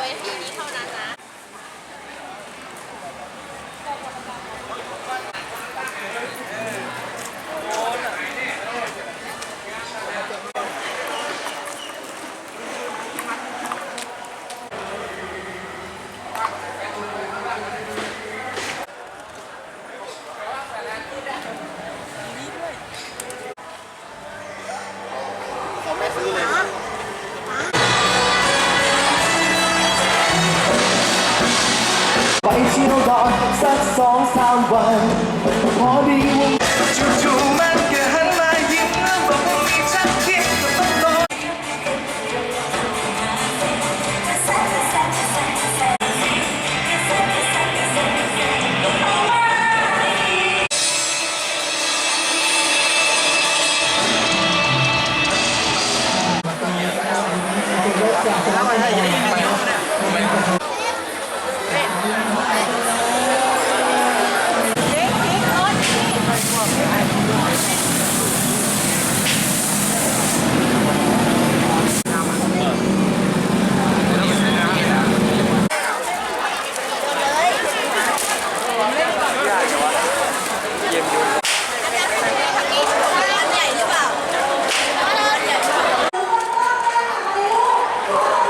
我也是一名浩南 เราก่อนสักสองสามวัน Oh!